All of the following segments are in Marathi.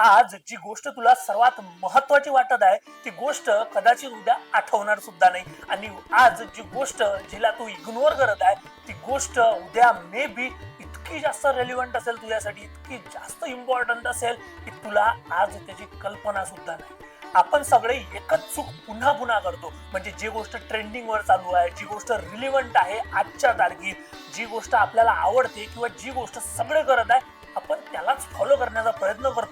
आज जी गोष्ट तुला सर्वात महत्वाची वाटत आहे ती गोष्ट कदाचित उद्या आठवणार सुद्धा नाही. आणि आज जी गोष्ट जिला तू इग्नोर करत आहे ती गोष्ट उद्या मे बी इतकी जास्त रेलिव्हंट असेल तुझ्यासाठी इतकी जास्त इम्पॉर्टंट असेल की तुला आज त्याची कल्पना सुद्धा नाही. आपण सगळे एकच चूक पुन्हा पुन्हा करतो. म्हणजे जी गोष्ट ट्रेंडिंग वर चालू आहे जी गोष्ट रिलिव्हंट आहे आजच्या तारखेत जी गोष्ट आपल्याला आवडते किंवा जी गोष्ट सगळे करत आहे आपण त्यालाच फॉलो करण्याचा प्रयत्न करतो.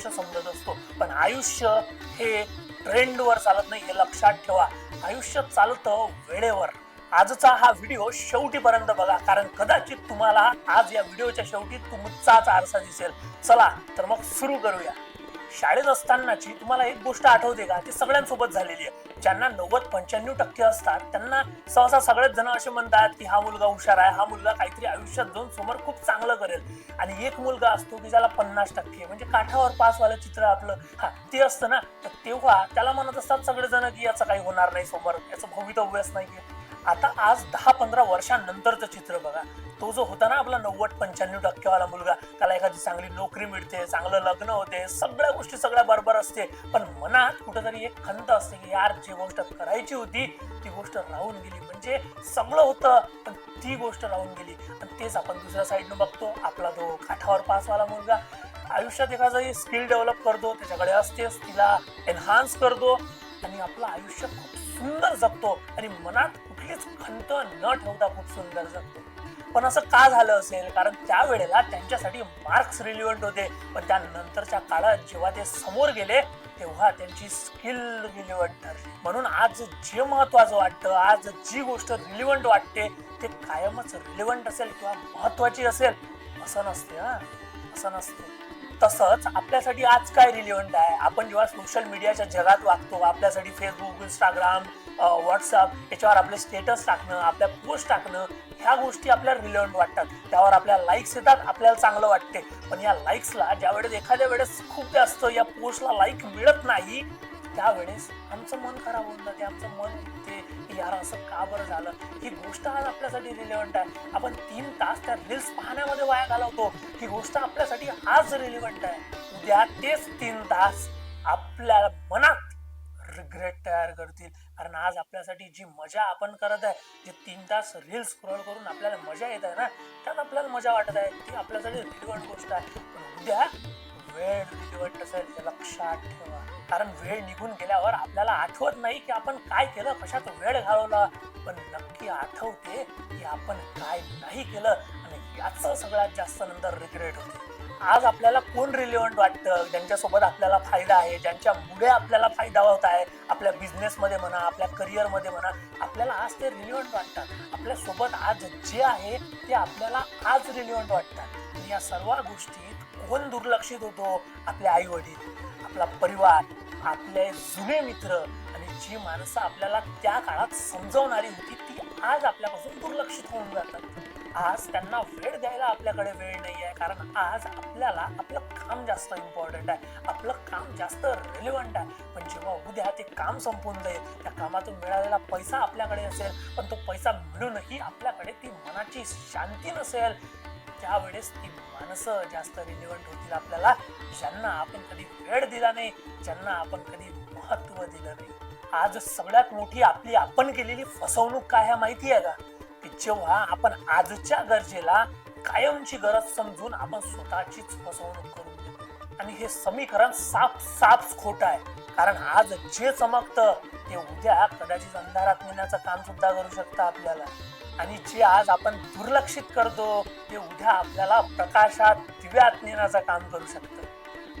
आयुष्य समजत असतो. पण आयुष्य हे ट्रेंडवर चालत नाही हे लक्षात ठेवा. आयुष्य चालतं वेळेवर. आजचा हा व्हिडिओ शेवटीपर्यंत बघा. कारण कदाचित तुम्हाला आज या व्हिडिओच्या शेवटी तुमचाच आरसा दिसेल. चला तर मग सुरू करूया. शाळेत असतानाची तुम्हाला एक गोष्ट आठवते का? ती सगळ्यांसोबत झालेली आहे. ज्यांना नव्वद पंच्याण्णव टक्के असतात त्यांना सहसा सगळेच जण असे म्हणतात की हा मुलगा हुशार आहे हा मुलगा काहीतरी आयुष्यात जाऊन समोर खूप चांगलं करेल. आणि एक मुलगा असतो की ज्याला पन्नास टक्के म्हणजे काठावर पासवालं चित्र आपलं हा ते असतं ना. तर तेव्हा त्याला म्हणत असतात सगळेजण की याचं काही होणार नाही समोर याचं भवितव्यच नाहीये. आता आज दहा पंधरा वर्षांनंतरचं चित्र बघा. तो जो होता ना आपला नव्वद पंच्याण्णव टक्केवाला मुलगा त्याला एखादी चांगली नोकरी मिळते चांगलं लग्न होते सगळ्या गोष्टी सगळ्या बरोबर असते. पण मनात कुठेतरी एक खंत असते की यार जी गोष्ट करायची होती ती गोष्ट राहून गेली. म्हणजे सगळं होतं पण ती गोष्ट राहून गेली. आणि तेच आपण दुसऱ्या साईडनं बघतो. आपला तो काठावर पासवाला मुलगा. आयुष्यात एखादं स्किल डेव्हलप करतो त्याच्याकडे असतेच तिला एन्हान्स करतो. आणि आपलं आयुष्य खूप सुंदर जगतो. आणि मनात कुठलीच खंत न ठेवता खूप सुंदर जगतो. पण असं का झालं असेल? कारण त्यावेळेला त्यांच्यासाठी मार्क्स रिलिव्हंट होते. पण त्यानंतरच्या काळात जेव्हा ते समोर गेले तेव्हा त्यांची स्किल रिलिव्हंट ठरली. म्हणून आज जे महत्वाचं वाटतं आज जी गोष्ट रिलिव्हंट वाटते ते कायमच रिलिव्हंट असेल किंवा महत्वाची असेल असं नसते हा. असं नसते तसंच आपल्यासाठी आज काय रिलिव्हंट आहे? आपण जेव्हा सोशल मीडियाच्या जगात वागतो आपल्यासाठी फेसबुक इंस्टाग्राम व्हॉट्सअप याच्यावर आपले स्टेटस टाकणं आपल्या पोस्ट टाकणं ह्या गोष्टी आपल्याला रिलेव्हंट वाटतात. त्यावर आपल्याला लाईक्स येतात आपल्याला चांगलं वाटते. पण या लाईक्सला ज्या वेळेस एखाद्या वेळेस खूप जास्त या पोस्टला लाईक मिळत नाही त्यावेळेस आमचं मन खराब होऊन जाते आमचं मन ते की यार असं का बरं झालं? ही गोष्ट आज आपल्यासाठी रिलेव्हंट आहे. आपण तीन तास त्या रील्स पाहण्यामध्ये वाया घालवतो. ही गोष्ट आपल्यासाठी आज रिलेव्हंट आहे. उद्या तेच तीन तास आपल्या मनात रिग्रेट तयार करतील. कारण आज आपल्यासाठी जी मजा आपण करत आहे जे तीन तास रील स्क्रोल करून आपल्याला मजा येत आहे ना त्यात आपल्याला मजा वाटत आहे. ती आपल्यासाठी रिलिव्हंट गोष्ट आहे. पण उद्या वेळ रिलिव्हंट असेल ते लक्षात ठेवा. कारण वेळ निघून गेल्यावर आपल्याला आठवत नाही की आपण काय केलं कशात वेळ घालवला. पण नक्की आठवते की आपण काय नाही केलं आणि याचं सगळ्यात जास्त नंतर रिग्रेट होते. आज आपल्याला कोण रिलेवंट वाटतं? ज्यांच्यासोबत आपल्याला फायदा आहे ज्यांच्यामुळे आपल्याला फायदा होत आहे आपल्या बिझनेसमध्ये म्हणा आपल्या करिअरमध्ये म्हणा आपल्याला आज ते रिलेवंट वाटतात. आपल्यासोबत आज जे आहे ते आपल्याला आज रिलेवंट वाटतात. या सर्व गोष्टीत कोण दुर्लक्षित होतो आपले आई वडील आपला परिवार आपले जुने मित्र आणि जी माणसं आपल्याला त्या काळात समजवणारी होती ती आज आपल्यापासून दुर्लक्षित होऊन जातात. आज त्यांना वेळ द्यायला आपल्याकडे वेळ नाही आहे कारण आज आपल्याला आपलं काम जास्त इम्पॉर्टंट आहे. आपलं काम जास्त रिलेव्हंट आहे. पण जेव्हा उद्या ते काम संपून जाईल त्या कामातून मिळालेला पैसा आपल्याकडे असेल पण तो पैसा मिळूनही आपल्याकडे ती मनाची शांती नसेल त्यावेळेस ती माणसं जास्त रिलेव्हंट होतील आपल्याला ज्यांना आपण कधी वेळ दिला नाही ज्यांना आपण कधी महत्त्व दिलं नाही. आज सगळ्यात मोठी आपली आपण केलेली फसवणूक काय आहे माहिती आहे का? की जेव्हा आपण आजच्या गरजेला कायमची गरज समजून आपण स्वतःचीच फसवणूक करून देतो. आणि हे समीकरण साफ साफ खोट आहे. कारण आज जे चमकतं ते उद्या कदाचित अंधारात नेण्याचं काम सुद्धा करू शकतं आपल्याला. आणि जे आज आपण दुर्लक्षित करतो ते उद्या आपल्याला प्रकाशात दिव्यात नेण्याचं काम करू शकतं.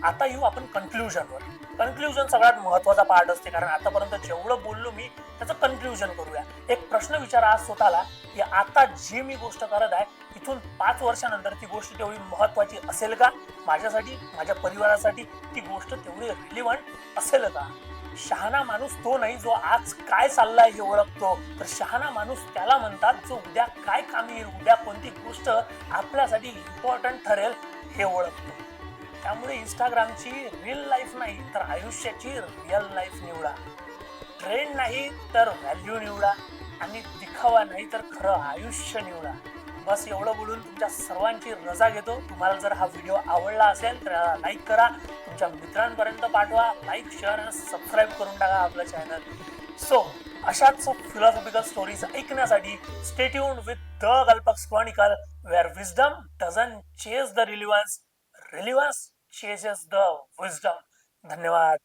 आता येऊ आपण कन्क्लुजनवर कन्क्लुजन सगळ्यात महत्त्वाचा पार्ट असते कारण आतापर्यंत जेवढं बोललो मी त्याचं कन्क्लुजन करूया. एक प्रश्न विचारा आज स्वतःला की आता जी मी गोष्ट करत आहे इथून पाच वर्षानंतर ती गोष्ट तेवढी महत्वाची असेल का? माझ्यासाठी माझ्या परिवारासाठी ती गोष्ट तेवढी रिलिव्हंट असेल का? शहाणा माणूस तो नाही जो आज काय चाललाय हे ओळखतो. तर शहाणा माणूस त्याला म्हणतात जो उद्या काय कामी येईल उद्या कोणती गोष्ट आपल्यासाठी इम्पॉर्टंट ठरेल हे ओळखतो. त्यामुळे इंस्टाग्रामची रिअल लाईफ नाही तर आयुष्याची रिअल लाईफ निवडा. ट्रेंड नाही तर व्हॅल्यू निवडा. आणि दिखावा नाही तर खरं आयुष्य निवडा. बस एवढं बोलून तुमच्या सर्वांची रजा घेतो. तुम्हाला जर हा व्हिडिओ आवडला असेल तर लाईक करा. तुमच्या मित्रांपर्यंत पाठवा. लाईक शेअर आणि सबस्क्राईब करून टाका आपलं चॅनल सो अशाच फिलॉसॉफिकल स्टोरीज ऐकण्यासाठी stay tuned with the Galpax chronicle where wisdom doesn't chase the relevance relevance chases the wisdom धन्यवाद.